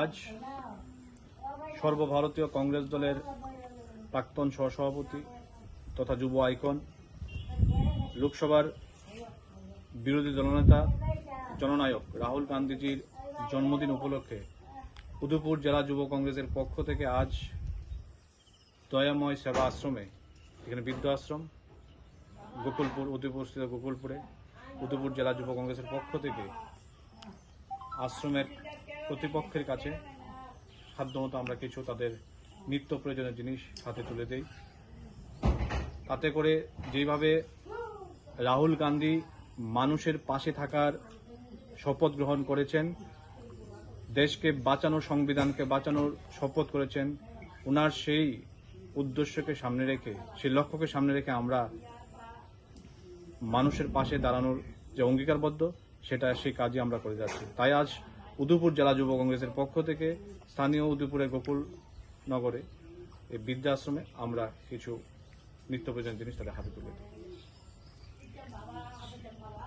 আজ সর্বভারতীয় কংগ্রেস দলের প্রাক্তন সহসভাপতি তথা যুব আইকন, লোকসভার বিরোধী দলনেতা, জননায়ক রাহুল গান্ধীজির জন্মদিন উপলক্ষে উদয়পুর জেলা যুব কংগ্রেসের পক্ষ থেকে আজ দয়াময় সেবা আশ্রমে, এখানে বৃদ্ধ আশ্রম গোকুলপুর, উদয়পুর স্থিত গোকুলপুরে, উদয়পুর জেলা যুব কংগ্রেসের পক্ষ থেকে আশ্রমের কর্তৃপক্ষের কাছে সাধ্যমতো আমরা কিছু তাদের নিত্য প্রয়োজনীয় জিনিস হাতে তুলে দেই। তাতে করে যেভাবে রাহুল গান্ধী মানুষের পাশে থাকার শপথ গ্রহণ করেছেন, দেশকে বাঁচানোর সংবিধানকে বাঁচানোর শপথ করেছেন ওনার সেই উদ্দেশ্যকে সামনে রেখে, সেই লক্ষ্যকে সামনে রেখে আমরা মানুষের পাশে দাঁড়ানোর যে অঙ্গীকারবদ্ধ, সেটা সেই কাজই আমরা করে যাচ্ছি। তাই আজ উদয়পুর জেলা যুব কংগ্রেসের পক্ষ থেকে স্থানীয় উদয়পুরের গোকুল নগরে এই বৃদ্ধাশ্রমে আমরা কিছু নিত্য প্রয়োজনীয় জিনিস তাদের হাতে তুলে দিই।